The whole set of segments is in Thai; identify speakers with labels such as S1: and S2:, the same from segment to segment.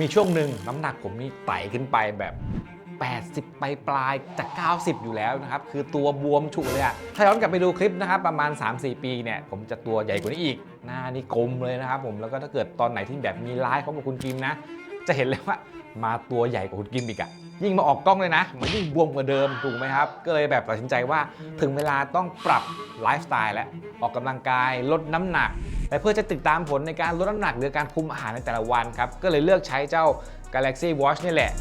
S1: มีช่วงหนึ่งน้ำหนักผมนี่ไต่ขึ้นไปแบบ 80 ไปปลายจาก 90 อยู่แล้วนะครับ คือตัวบวมฉุเลยอะถ้าย้อนกลับไปดูคลิปนะครับ ประมาณ 3-4 ปีเนี่ย ผมจะตัวใหญ่กว่านี้อีก หน้านี่กลมเลยนะครับผมแล้วก็ถ้าเกิดตอนไหนที่แบบมีไลฟ์ของกับคุณกิมนะ จะเห็นเลยว่ามาตัวใหญ่กว่าคุณกิมอีกอะ ยิ่งมาออกกล้องเลยนะ มันยิ่งบวมกว่าเดิมถูกไหมครับ ก็เลยแบบตัดสินใจว่าถึงเวลาต้องปรับไลฟ์สไตล์แล้วออกกำลังกายลดน้ำหนักและเพื่อจะติดตามผลในการลดน้ำหนักหรือการคุมอาหารในแต่ละวันครับ ก็เลยเลือกใช้เจ้า Galaxy Watch นี่แหละ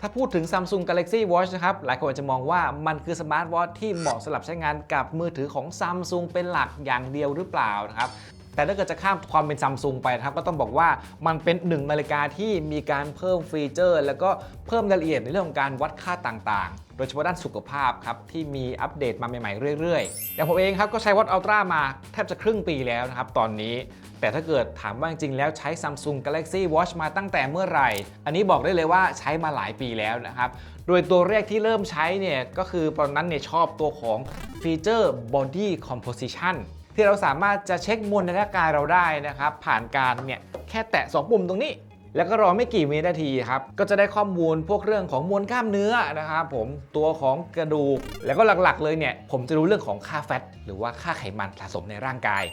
S1: ถ้าพูดถึง Samsung Galaxy Watch นะครับ หลายคนอาจจะมองว่ามันคือสมาร์ทวอทที่เหมาะสำหรับใช้งานกับมือถือของ Samsung เป็นหลักอย่างเดียวหรือเปล่านะครับ แต่ถ้าเกิดจะข้ามความเป็นซัมซุงไปนะครับก็ต้องบอกว่ามันเป็นหนึ่งนาฬิกาที่มีการเพิ่มฟีเจอร์ แล้วก็เพิ่มรายละเอียดในเรื่องของการวัดค่าต่างๆ โดยเฉพาะด้านสุขภาพครับที่มีอัปเดตมาใหม่ๆเรื่อยๆอย่างผมเองครับก็ใช้ Watch Ultra มาแทบจะครึ่งปีแล้วนะครับตอนนี้แต่ถ้าเกิดถามว่าจริงๆแล้วใช้ Samsung Galaxy Watch มาตั้งแต่เมื่อไหร่ อันนี้บอกได้เลยว่าใช้มาหลายปีแล้วนะครับ โดยตัวแรกที่เริ่มใช้เนี่ยก็คือตอนนั้นเนี่ยชอบตัวของฟีเจอร์ Body Composition ที่เราสามารถจะเช็คมวลในร่างกายเราได้นะครับ ผ่านการเนี่ยแค่แตะ 2 ปุ่มตรงนี้ แล้วก็รอไม่กี่วินาทีครับ ก็จะได้ข้อมูลพวกเรื่องของมวลกล้ามเนื้อนะครับผมตัวของกระดูก แล้วก็หลักๆ เลยเนี่ยผมจะรู้เรื่องของค่าแฟตหรือว่าค่าไขมันสะสมในร่างกาย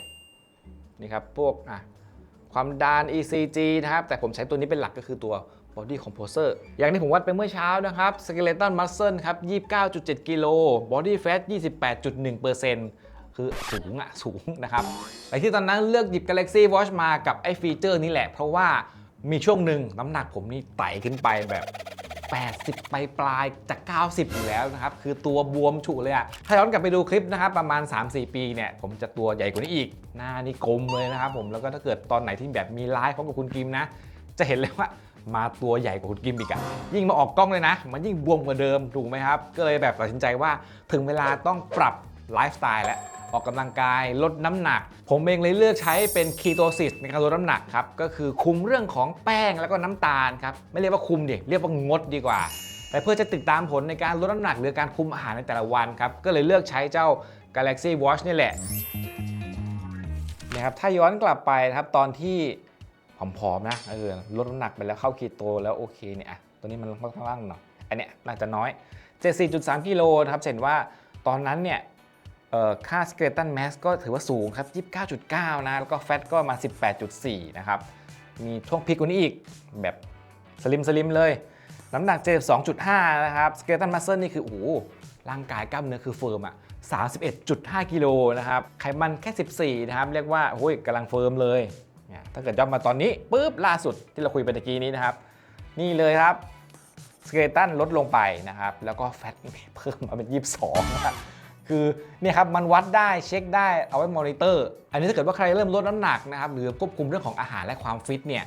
S1: นี่ครับพวกอะความดัน ECG นะครับ แต่ผมใช้ตัวนี้เป็นหลักก็คือตัว Body Composer อย่างที่ผมวัดไปเมื่อเช้านะครับ Skeleton Muscle ครับ 29.7 กิโล Body Fat 28.1% คือสูงอะสูงนะครับแต่ที่ตอนนั้นเลือกหยิบ Galaxy Watch มากับไอ้ฟีเจอร์นี้แหละ เพราะว่ามีช่วงหนึ่งน้ำหนักผมนี่ไต่ขึ้นไปแบบ 80ไปปลายจาก 90 อยู่แล้วนะครับ คือตัวบวมฉุเลยอะถ้าย้อนกลับไปดูคลิปนะครับ ประมาณ 3-4 ปีเนี่ย ผมจะตัวใหญ่กว่านี้อีก หน้านี่กลมเลยนะครับผมแล้วก็ถ้าเกิดตอนไหนที่แบบมีไลฟ์พร้อมกับคุณกิมนะ จะเห็นเลยว่ามาตัวใหญ่กว่าคุณกิมอีกอะยิ่งมาออกกล้องเลยนะ มันยิ่งบวมกว่าเดิมถูกไหมครับ ก็เลยแบบตัดสินใจว่าถึงเวลาต้องปรับไลฟ์สไตล์แล้ว ออกกำลังกายลดน้ำหนัก ผมเองเลยเลือกใช้เป็นคีโตซิสในการลดน้ำหนักครับ ก็คือคุมเรื่องของแป้งแล้วก็น้ำตาลครับ ไม่เรียกว่าคุมดิเรียกว่างดดีกว่า แต่เพื่อจะติดตามผลในการลดน้ำหนักหรือการคุมอาหารในแต่ละวันครับก็เลยเลือกใช้เจ้า Galaxy Watch นี่แหละนะครับถ้าย้อนกลับไปนะครับตอนที่ผอมๆนะเออลดน้ำหนักไปแล้วเข้าคีโตแล้วโอเคเนี่ยอะตัวนี้มันค่อนข้างล่างหน่อยอันเนี้ยน่าจะน้อย 74.3กิโลนะครับเห็นว่าตอนนั้นเนี่ย ค่า skeleton mass ก็ถือว่าสูงครับ 29.9 นะ แล้วก็ fat ก็มา 18.4 นะครับ มีช่วงพีกว่านี้อีกแบบสลิมสลิมเลย น้ำหนักเจ2.5 นะครับ skeleton muscle นี่คือโอ้โหร่างกายกล้ามเนื้อคือเฟิร์มอะ 31.5 กิโลนะครับ ไขมันแค่ 14 นะครับ เรียกว่าโอ้ยกำลังเฟิร์มเลยเนี่ยถ้าเกิดย่อมมาตอนนี้ปุ๊บล่าสุดที่เราคุยไปตะกี้นี้นะครับ นี่เลยครับสเกลตันลดลงไปนะครับ แล้วก็แฟตเพิ่มมาเป็น 22นะครับ คือเนี่ยครับมันวัดได้เช็คได้เอาไว้มอนิเตอร์อันนี้ถ้าเกิดว่าใครเริ่มลดน้ำหนักนะครับหรือควบคุมเรื่องของอาหารและความฟิตเนี่ย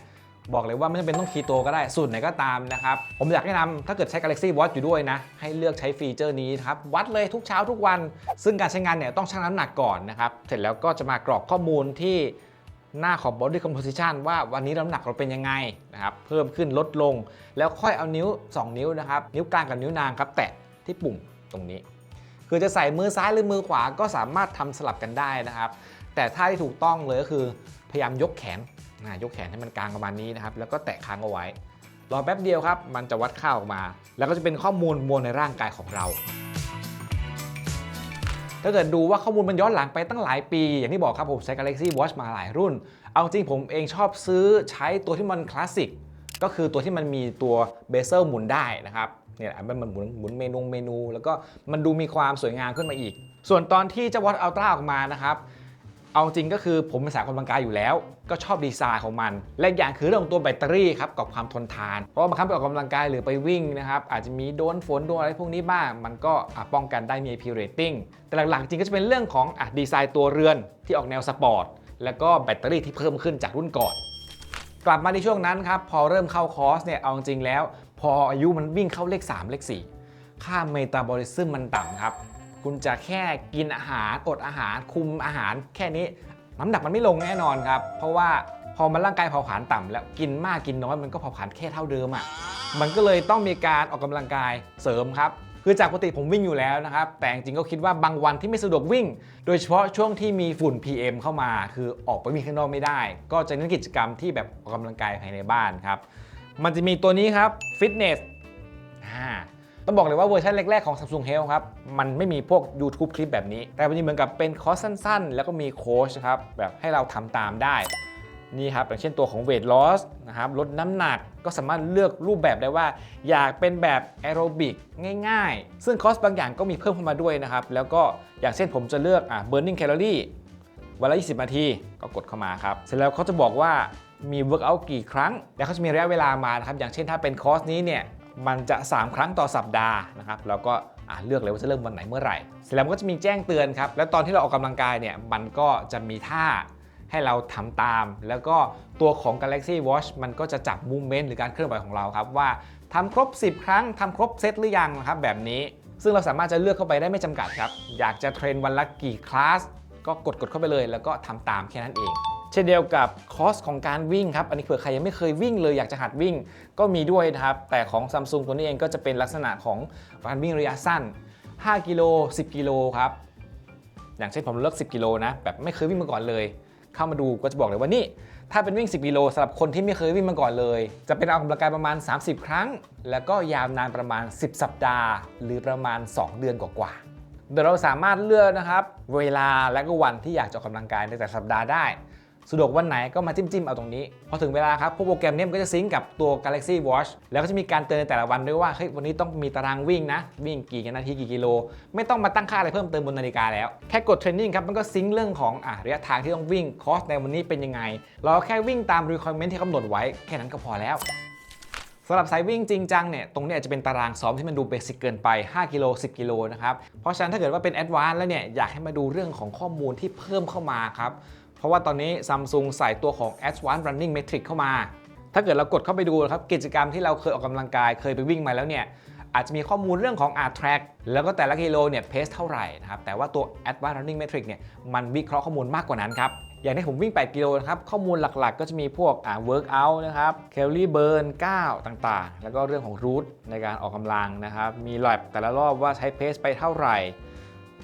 S1: บอกเลยว่าไม่จำเป็นต้องคีโตก็ได้สูตรไหนก็ตามนะครับ ผมอยากแนะนำถ้าเกิดใช้ Galaxy Watch อยู่ด้วยนะ ให้เลือกใช้ฟีเจอร์นี้ครับ วัดเลยทุกเช้าทุกวัน ซึ่งการใช้งานเนี่ยต้องชั่งน้ำหนักก่อนนะครับ เสร็จแล้วก็จะมากรอกข้อมูลที่หน้าของ body composition ว่าวันนี้น้ำหนักเราเป็นยังไงนะครับ เพิ่มขึ้นลดลง แล้วค่อยเอานิ้ว 2 นิ้วนะครับ นิ้วกลางกับนิ้วนางครับ แตะที่ปุ่มตรงนี้ คือจะใส่มือซ้ายหรือมือขวาก็สามารถทำสลับกันได้นะครับ แต่ท่าที่ถูกต้องเลยก็คือพยายามยกแขนอ่ายกแขนให้มันกลางประมาณนี้นะครับ แล้วก็แตะค้างเอาไว้ รอแป๊บเดียวครับ มันจะวัดค่าออกมา แล้วก็จะเป็นข้อมูลมวลในร่างกายของเรา ถ้าเกิดดูว่าข้อมูลมันย้อนหลังไปตั้งหลายปี อย่างที่บอกครับผมใช้ Galaxy Watch มาหลายรุ่น เอาจริงผมเองชอบซื้อใช้ตัวที่มันคลาสสิกก็คือตัวที่มันมีตัวเบเซลหมุนได้นะครับ เนี่ยมันมันหมุนหมุนเมนูเมนู แล้วก็มันดูมีความสวยงามขึ้นมาอีก ส่วนตอนที่เจะ Watch Ultra ออกมานะครับเอาจริงก็คือผมเป็นสายออกกำลังกายอยู่แล้ว ก็ชอบดีไซน์ของมัน และอีกอย่างคือเรื่องตัวแบตเตอรี่ครับกับความทนทาน เพราะว่าบางครั้งไปออกกำลังกายหรือไปวิ่งนะครับ อาจจะมีโดนฝนโดนอะไรพวกนี้บ้าง มันก็ป้องกันได้มี IP rating แต่หลักๆ จริงก็จะเป็นเรื่องของอดีไซน์ตัวเรือนที่ออกแนวสปอร์ตแล้วก็แบตเตอรี่ที่เพิ่มขึ้นจากรุ่นก่อน กลับมาในช่วงนั้นครับพอเริ่มเข้าคอร์สเนี่ยเอาจริงแล้วพออายุมันวิ่งเข้าเลข 3 เลข 4 ค่าเมตาบอลิซึมมันต่ำครับ คุณจะแค่กินอาหารอดอาหารคุมอาหาร แค่นี้น้ำหนักมันไม่ลงแน่นอนครับ เพราะว่าพอมันร่างกายเผาผลาญต่ำแล้วกินมากกินน้อยมันก็เผาผลาญแค่เท่าเดิมอะมันก็เลยต้องมีการออกกำลังกายเสริมครับคือจากปกติผมวิ่งอยู่แล้วนะครับ แต่จริงๆก็คิดว่าบางวันที่ไม่สะดวกวิ่ง โดยเฉพาะช่วงที่มีฝุ่น PM เข้ามา คือออกไปวิ่งข้างนอกไม่ได้ ก็จะเน้นกิจกรรมที่แบบออกกำลังกายภายในบ้านครับ มันจะมีตัวนี้ครับฟิตเนสต้องบอกเลยว่าเวอร์ชันแรก ๆ ของ Samsung Health ครับ มันไม่มีพวก YouTube คลิปแบบนี้ แต่มันจะเหมือนกับเป็นคอร์สสั้น ๆ แล้วก็มีโค้ชครับ แบบให้เราทำตามได้ นี่ครับ อย่างเช่นตัวของ weight loss นะครับ ลดน้ำหนักก็สามารถเลือกรูปแบบได้ว่า อยากเป็นแบบแอโรบิกง่าย ๆ ซึ่งคอร์สบางอย่างก็มีเพิ่มเข้ามาด้วยนะครับ แล้วก็อย่างเช่นผมจะเลือกอะ burning calorie วันละ 20 นาที ก็กดเข้ามาครับ เสร็จแล้วเขาจะบอกว่ามี workout กี่ครั้ง แล้วเขาจะมีระยะเวลามานะครับ อย่างเช่นถ้าเป็นคอร์สนี้เนี่ย มันจะ 3 ครั้งต่อสัปดาห์นะครับ แล้วก็เลือกเลยว่าจะเริ่มวันไหนเมื่อไหร่ เสร็จแล้วมันก็จะมีแจ้งเตือนครับ แล้วตอนที่เราออกกำลังกายเนี่ย มันก็จะมีท่าให้เราทำตาม แล้วก็ตัวของ Galaxy Watch มันก็จะจับมูเมนต์หรือการเคลื่อนไหวของเราครับว่าทำครบ 10 ครั้งทำครบเซตหรือยังนะครับแบบนี้ ซึ่งเราสามารถจะเลือกเข้าไปได้ไม่จำกัดครับ อยากจะเทรนวันละกี่คลาส ก็กดกดเข้าไปเลย แล้วก็ทำตามแค่นั้นเองเช่นเดียวกับคอสของการวิ่งครับ อันนี้เผื่อใครยังไม่เคยวิ่งเลยอยากจะหัดวิ่งก็มีด้วยนะครับ แต่ของ Samsung ตัวนี้เองก็จะเป็นลักษณะของการวิ่งระยะสั้น 5 กิโล 10 กิโลครับ อย่างเช่นผมเลิก 10 กิโลนะ แบบไม่เคยวิ่งมาก่อนเลย เข้ามาดูก็จะบอกเลยว่านี่ถ้าเป็นวิ่ง 10 กิโลสำหรับคนที่ไม่เคยวิ่งมาก่อนเลย จะเป็นออกกำลังกายประมาณ 30 ครั้ง แล้วก็ยาวนานประมาณ 10 สัปดาห์ หรือประมาณ 2 เดือนกว่าๆ เดี๋ยวเราสามารถเลือกนะครับเวลาและก็วันที่อยากจะออกกำลังกายในแต่สัปดาห์ได้สะดวกวันไหนก็มาจิ้มจิ้มๆเอาตรงนี้ พอถึงเวลาครับพวกโปรแกรมนี้มันก็จะซิงก์กับตัว Galaxy Watch แล้วก็จะมีการเตือนในแต่ละวันด้วยว่าเฮ้ยวันนี้ต้องมีตารางวิ่งนะ วิ่งกี่นาทีกี่กิโล ไม่ต้องมาตั้งค่าอะไรเพิ่มเติมบนนาฬิกาแล้ว แค่กดเทรนนิ่งครับมันก็ซิงก์เรื่องของอะระยะทางที่ต้องวิ่งคอสในวันนี้เป็นยังไง เราแค่วิ่งตาม requirement ที่กำหนดไว้แค่นั้นก็พอแล้ว สำหรับสายวิ่งจริงจังเนี่ยตรงนี้ยจะเป็นตารางซ้อมที่มันดูเบสิกเกินไป 5 กิโล 10 กิโลนะครับเพราะฉะนั้นถ้าเกิดว่าเป็นแอดวานซ์แล้วเนี่ยอยากให้มาดูเรื่องของข้อมูลที่เพิ่มเข้ามาครับเพราะว่าตอนนี้ Samsung ใส่ตัวของ Advanced Running Metric เข้ามา ถ้าเกิดเรากดเข้าไปดูครับกิจกรรมที่เราเคยออกกำลังกายเคยไปวิ่งมาแล้วเนี่ยอาจจะมีข้อมูลเรื่องของ art track แล้วก็แต่ละกิโลเนี่ยเพสเท่าไหร่นะครับแต่ว่าตัว Advanced Running Metric เนี่ยมันวิเคราะห์ข้อมูลมากกว่านั้นครับ อย่างที่ผมวิ่ง 8 กิโลนะครับ ข้อมูลหลักๆ ก็จะมีพวกอ่า workout นะครับ calorie burn 9 ต่างๆ แล้วก็เรื่องของ route ในการออกกำลังนะครับ มีแลบแต่ละรอบว่าใช้เพสไปเท่าไหร่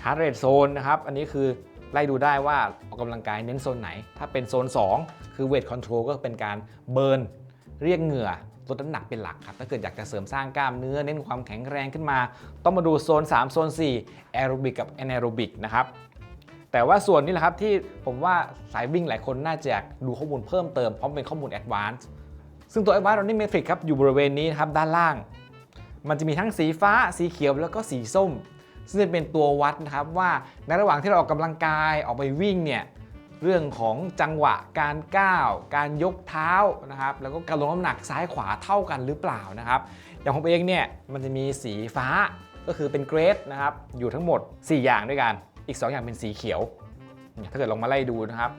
S1: heart rate zone นะครับ อันนี้คือไล่ดูได้ว่าออกกำลังกายเน้นโซนไหน ถ้าเป็นโซน 2 คือ weight control ก็เป็นการเบิร์นเรียกเหงื่อลดน้ำหนักเป็นหลักครับ ถ้าเกิดอยากจะเสริมสร้างกล้ามเนื้อเน้นความแข็งแรงขึ้นมา ต้องมาดูโซน 3 โซน4 aerobic กับ anaerobic นะครับ แต่ว่าส่วนนี้แหละครับที่ผมว่าสายวิ่งหลายคนน่าจะอยากดูข้อมูลเพิ่มเติมเพราะมันเป็นข้อมูล Advanced ซึ่งตัว Advanced Running Metric ครับอยู่บริเวณนี้นะครับด้านล่าง มันจะมีทั้งสีฟ้า สีเขียวแล้วก็สีส้ม ซึ่งจะเป็นตัววัดนะครับว่าในระหว่างที่เราออกกำลังกายออกไปวิ่งเนี่ยเรื่องของจังหวะการก้าว การยกเท้านะครับแล้วก็การลงน้ำหนักซ้ายขวาเท่ากันหรือเปล่านะครับอย่างผมเองเนี่ยมันจะมีสีฟ้าก็คือเป็นเกรดนะครับอยู่ทั้งหมด 4 อย่างด้วยกัน อีก 2 อย่างเป็นสีเขียว ถ้าเกิดลองมาไล่ดูนะครับ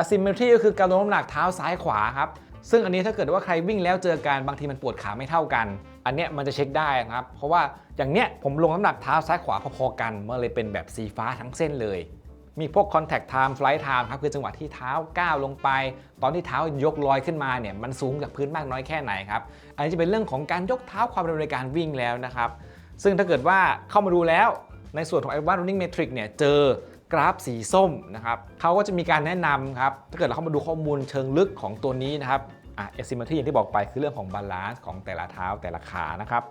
S1: asymmetry ก็คือการลงน้ำหนักเท้าซ้ายขวาครับ ซึ่งอันนี้ถ้าเกิดว่าใครวิ่งแล้วเจอกันบางทีมันปวดขาไม่เท่ากัน อันเนี้ยมันจะเช็คได้นะครับ เพราะว่าอย่างเนี้ยผมลงน้ำหนักเท้าซ้ายขวาพอๆกันมันเลยเป็นแบบสีฟ้าทั้งเส้นเลยมีพวก contact time flight time ครับคือจังหวะที่เท้าก้าวลงไป ตอนที่เท้ายกลอยขึ้นมาเนี่ยมันสูงจากพื้นมากน้อยแค่ไหนครับ อันนี้จะเป็นเรื่องของการยกเท้าความเร็วในการวิ่งแล้วนะครับ ซึ่งถ้าเกิดว่าเข้ามาดูแล้ว ในส่วนของ Advanced Running Metric เนี่ยเจอกราฟสีส้มนะครับเขาก็จะมีการแนะนำครับ ถ้าเกิดเราเข้ามาดูข้อมูลเชิงลึกของตัวนี้นะครับอะ asymmetry อย่างที่บอกไปคือเรื่องของบาลานซ์ของแต่ละเท้าแต่ละขานะครับ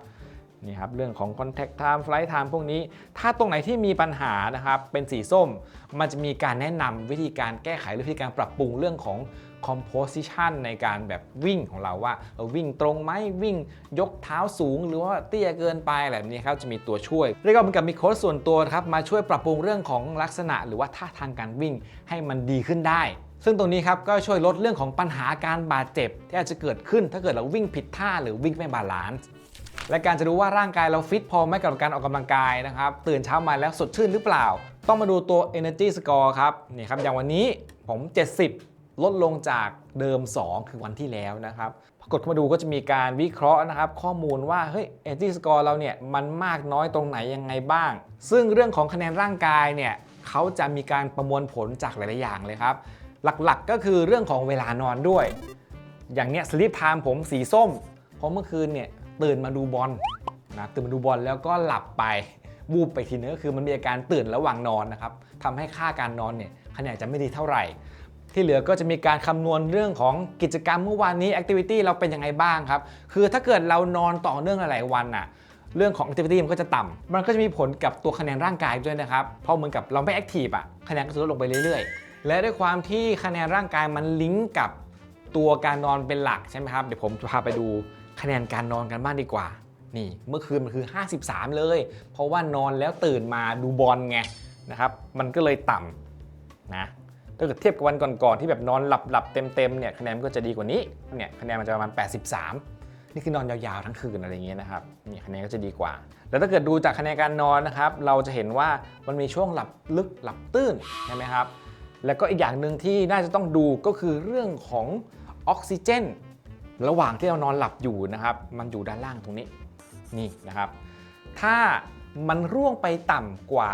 S1: นี่ครับเรื่องของ contact time flight time พวกนี้ ถ้าตรงไหนที่มีปัญหานะครับเป็นสีส้ม มันจะมีการแนะนำวิธีการแก้ไขหรือวิธีการปรับปรุงเรื่องของ composition ในการแบบวิ่งของเราว่าเราวิ่งตรงไหมวิ่งยกเท้าสูง หรือว่าเตี้ยเกินไปอะไรแบบนี้ครับจะมีตัวช่วยเรียกว่าเหมือนกับมีโค้ชส่วนตัวครับมาช่วยปรับปรุงเรื่องของลักษณะ หรือว่าท่าทางการวิ่งให้มันดีขึ้นได้ ซึ่งตรงนี้ครับก็ช่วยลดเรื่องของปัญหาการบาดเจ็บ ที่อาจจะเกิดขึ้นถ้าเกิดเราวิ่งผิดท่าหรือวิ่งไม่บาลานซ์และการจะรู้ว่าร่างกายเราฟิตพอไหมกับการออกกำลังกายนะครับ ตื่นเช้ามาแล้วสดชื่นหรือเปล่า ต้องมาดูตัว energy score ครับนี่ครับอย่างวันนี้ผม 70 ลดลงจากเดิม 2 คือวันที่แล้วนะครับพอกดเข้ามาดูก็จะมีการวิเคราะห์นะครับ ข้อมูลว่าเฮ้ย energy score เราเนี่ยมันมากน้อยตรงไหนยังไงบ้าง ซึ่งเรื่องของคะแนนร่างกายเนี่ยเขาจะมีการประมวลผลจากหลาย ๆ อย่างเลยครับ หลัก ๆ ก็คือเรื่องของเวลานอนด้วย อย่างเนี้ย sleep time ผมสีส้ม เพราะเมื่อคืนเนี่ยตื่นมาดูบอลนะตื่นมาดูบอลแล้วก็หลับไปวูบไปทีนึงก็คือมันมีอาการตื่นระหว่างนอนนะครับทำให้ค่าการนอนเนี่ยคะแนนจะไม่ดีเท่าไหร่ ที่เหลือก็จะมีการคำนวณเรื่องของกิจกรรมเมื่อวานนี้แอคทิวิตี้เราเป็นยังไงบ้างครับ คือถ้าเกิดเรานอนต่อเนื่องหลายๆวันน่ะเรื่องของ activity มันก็จะต่ำมันก็จะมีผลกับตัวคะแนนร่างกายด้วยนะครับ เพราะเหมือนกับเราไม่ active อะคะแนนก็จะลดลงไปเรื่อยๆ และด้วยความที่คะแนนร่างกายมันลิงก์กับตัวการนอนเป็นหลักใช่ไหมครับ เดี๋ยวผมจะพาไปดูคะแนนการนอนกันบ้างดีกว่า นี่เมื่อคืนมันคือ 53 เลย เพราะว่านอนแล้วตื่นมาดูบอลไงนะครับ มันก็เลยต่ำนะ ถ้าเกิดเทียบกับวันก่อนๆที่แบบนอนหลับหลับๆเต็มๆเนี่ยคะแนนก็จะดีกว่านี้เนี่ยคะแนนมันจะประมาณ 83 นี่คือนอนยาวๆทั้งคืนอะไรอย่างเงี้ยนะครับนี่คะแนนก็จะดีกว่า แล้วถ้าเกิดดูจากคะแนนการนอนนะครับเราจะเห็นว่ามันมีช่วงหลับลึกหลับตื้นใช่ไหมครับแล้วก็อีกอย่างหนึ่งที่น่าจะต้องดูก็คือเรื่องของออกซิเจน ระหว่างที่เรานอนหลับอยู่นะครับมันอยู่ด้านล่างตรงนี้นี่นะครับ ถ้ามันร่วงไปต่ำกว่า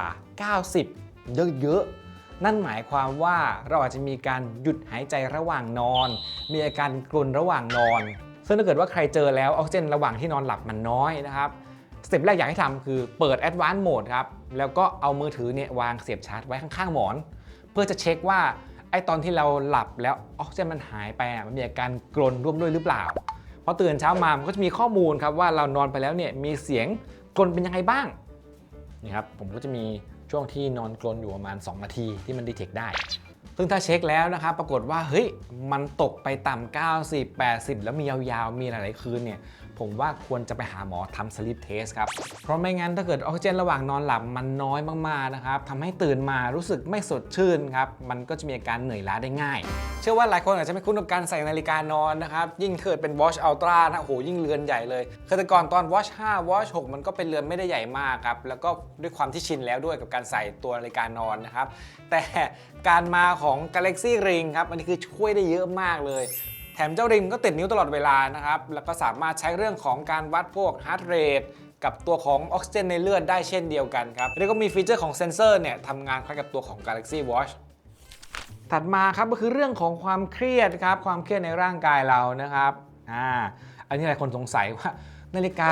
S1: 90 เยอะๆ นั่นหมายความว่าเราอาจจะมีการหยุดหายใจระหว่างนอน มีอาการกรนระหว่างนอน ซึ่งถ้าเกิดว่าใครเจอแล้วออกซิเจนระหว่างที่นอนหลับมันน้อยนะครับสเต็ปแรกอยากให้ทำคือเปิด Advanced Mode ครับ แล้วก็เอามือถือเนี่ยวางเสียบชาร์จไว้ข้างๆหมอน เพื่อจะเช็คว่าไอ้ตอนที่เราหลับแล้วออกซิเจนมันหายไปอะมันมีอาการกรนร่วมด้วยหรือเปล่าพอตื่นเช้ามามันก็จะมีข้อมูลครับว่าเรานอนไปแล้วเนี่ยมีเสียงกรนเป็นยังไงบ้างนี่ครับผมก็จะมี ช่วงที่นอนกลนอยู่ประมาณ 2 นาทีที่มันดีเทคได้ ซึ่งถ้าเช็คแล้วนะครับ ปรากฏว่าเฮ้ยมันตกไปต่ำ90 80 แล้วมียาวๆ มีหลายๆคืนเนี่ย ผมว่าควรจะไปหาหมอทำสลิปเทสครับ เพราะไม่งั้นถ้าเกิดออกซิเจนระหว่างนอนหลับมันน้อยมากๆนะครับทำให้ตื่นมารู้สึกไม่สดชื่นครับ มันก็จะมีอาการเหนื่อยล้าได้ง่าย เชื่อว่าหลายคนอาจจะไม่คุ้นกับการใส่นาฬิกานอนนะครับ ยิ่งเกิดเป็น Watch Ultra นะโอ้โหยิ่งเรือนใหญ่เลยคือแต่ก่อนตอน Watch 5 Watch 6 มันก็เป็นเรือนไม่ได้ใหญ่มากครับแล้วก็ด้วยความที่ชินแล้วด้วยกับการใส่ตัวนาฬิกานอนนะครับแต่การมาของ Galaxy Ring ครับอันนี้คือช่วยได้เยอะมากเลย ถมเจ้าริงก็ติดนิ้วตลอดเวลานะครับ แล้วก็สามารถใช้เรื่องของการวัดพวก heart rate กับตัวของออกซิเจนในเลือดได้เช่นเดียวกันครับแล้วก็มีฟีเจอร์ของเซนเซอร์เนี่ยทำงานคล้ายกับตัวของ Galaxy Watch ถัดมาครับก็คือเรื่องของความเครียดครับ ความเครียดในร่างกายเรานะครับอ่าอันนี้หลายคนสงสัยว่านาฬิกา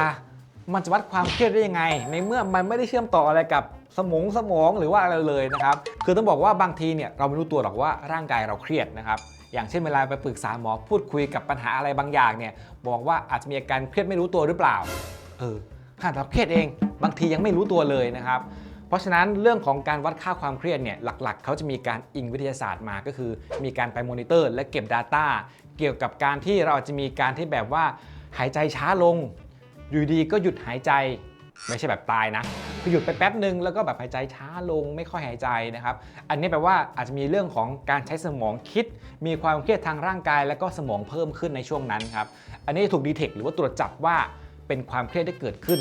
S1: มันจะวัดความเครียดได้ยังไง ในเมื่อมันไม่ได้เชื่อมต่ออะไรกับสมองสมองหรือว่าอะไรเลยนะครับ คือต้องบอกว่าบางทีเนี่ยเราไม่รู้ตัวหรอกว่าร่างกายเราเครียดนะครับ อย่างเช่นเวลาไปปรึกษาหมอพูดคุยกับปัญหาอะไรบางอย่างเนี่ยบอกว่าอาจจะมีอาการเครียดไม่รู้ตัวหรือเปล่าเออขนาดเราเครียดเองบางทียังไม่รู้ตัวเลยนะครับ เพราะฉะนั้นเรื่องของการวัดค่าความเครียดเนี่ยหลักๆ เขาจะมีการอิงวิทยาศาสตร์มาก็คือ มีการไปมอนิเตอร์ และเก็บ Data เกี่ยวกับการที่เราอาจจะมีการที่แบบว่าหายใจช้าลง อยู่ดีก็หยุดหายใจ ไม่ใช่แบบตายนะคือหยุดไปแป๊บหนึ่งแล้วก็แบบหายใจช้าลงไม่ค่อยหายใจนะครับ อันนี้แปลว่าอาจจะมีเรื่องของการใช้สมองคิด มีความเครียดทางร่างกาย แล้วก็สมองเพิ่มขึ้นในช่วงนั้นครับ อันนี้ถูกดีเทคหรือว่าตรวจจับว่าเป็นความเครียดที่เกิดขึ้น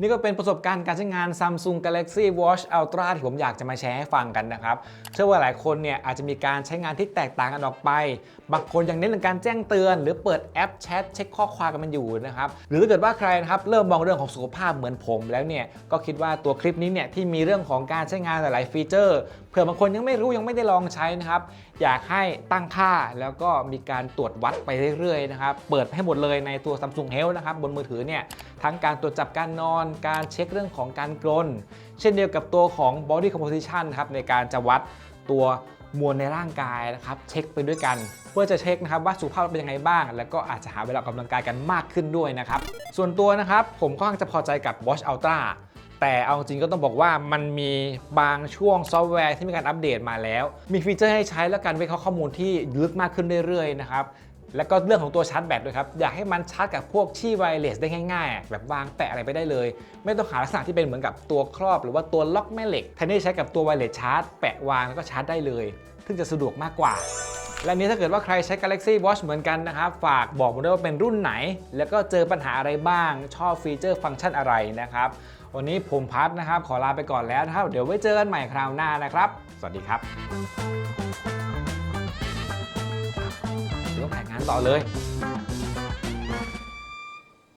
S1: นี่ก็เป็นประสบการณ์การใช้งาน Samsung Galaxy Watch Ultra ที่ผมอยากจะมาแชร์ให้ฟังกันนะครับเชื่อว่าหลายคนเนี่ยอาจจะมีการใช้งานที่แตกต่างกันออกไป บางคนยังเน้นเรื่องการแจ้งเตือน หรือเปิดแอปแชทเช็คข้อความกันมันอยู่นะครับหรือถ้าเกิดว่าใครนะครับเริ่มมองเรื่องของสุขภาพเหมือนผมแล้วเนี่ยก็คิดว่าตัวคลิปนี้เนี่ยที่มีเรื่องของการใช้งานหลายๆฟีเจอร์ ผื่อบางคนยังไม่รู้ยังไม่ได้ลองใช้นะครับ อยากให้ตั้งค่าแล้วก็มีการตรวจวัดไปเรื่อยๆนะครับ เปิดให้หมดเลยในตัว Samsung Health นะครับบนมือถือเนี่ยทั้งการตรวจจับการนอน การเช็คเรื่องของการกรนเช่นเดียวกับตัวของ body composition ครับในการจะวัดตัวมวลในร่างกายนะครับเช็คไปด้วยกัน เพื่อจะเช็คนะครับว่าสุขภาพเป็นยังไงบ้าง แล้วก็อาจจะหาเวลาออกกำลังกายกันมากขึ้นด้วยนะครับส่วนตัวนะครับผมค่อนข้างจะพอใจกับ Watch Ultra แต่เอาจริงก็ต้องบอกว่ามันมีบางช่วงซอฟต์แวร์ที่มีการอัปเดตมาแล้ว มีฟีเจอร์ให้ใช้และการวิเคราะห์ข้อมูลที่ลึกมากขึ้นเรื่อยๆนะครับแล้วก็เรื่องของตัวชาร์จแบตด้วยครับ อยากให้มันชาร์จกับพวกชี่ไวเลสได้ง่ายๆ แบบวางแปะอะไรไปได้เลย ไม่ต้องหาลักษณะที่เป็นเหมือนกับตัวครอบ หรือว่าตัวล็อกแม่เหล็กแทนที่ใช้กับตัวไวเลสชาร์จแปะวางแล้วก็ชาร์จได้เลย ซึ่งจะสะดวกมากกว่า และนี้ถ้าเกิดว่าใครใช้ Galaxy Watch เหมือนกันนะครับ ฝากบอกมาด้วยว่าเป็นรุ่นไหน แล้วก็เจอปัญหาอะไรบ้าง ชอบฟีเจอร์ฟังก์ชันอะไรนะครับ วันนี้ผมพัฒนะครับ ขอลาไปก่อนแล้วนะครับ เดี๋ยวไว้เจอกันใหม่คราวหน้านะครับ สวัสดีครับเดี๋ยวต้องถ่ายงานต่อเลย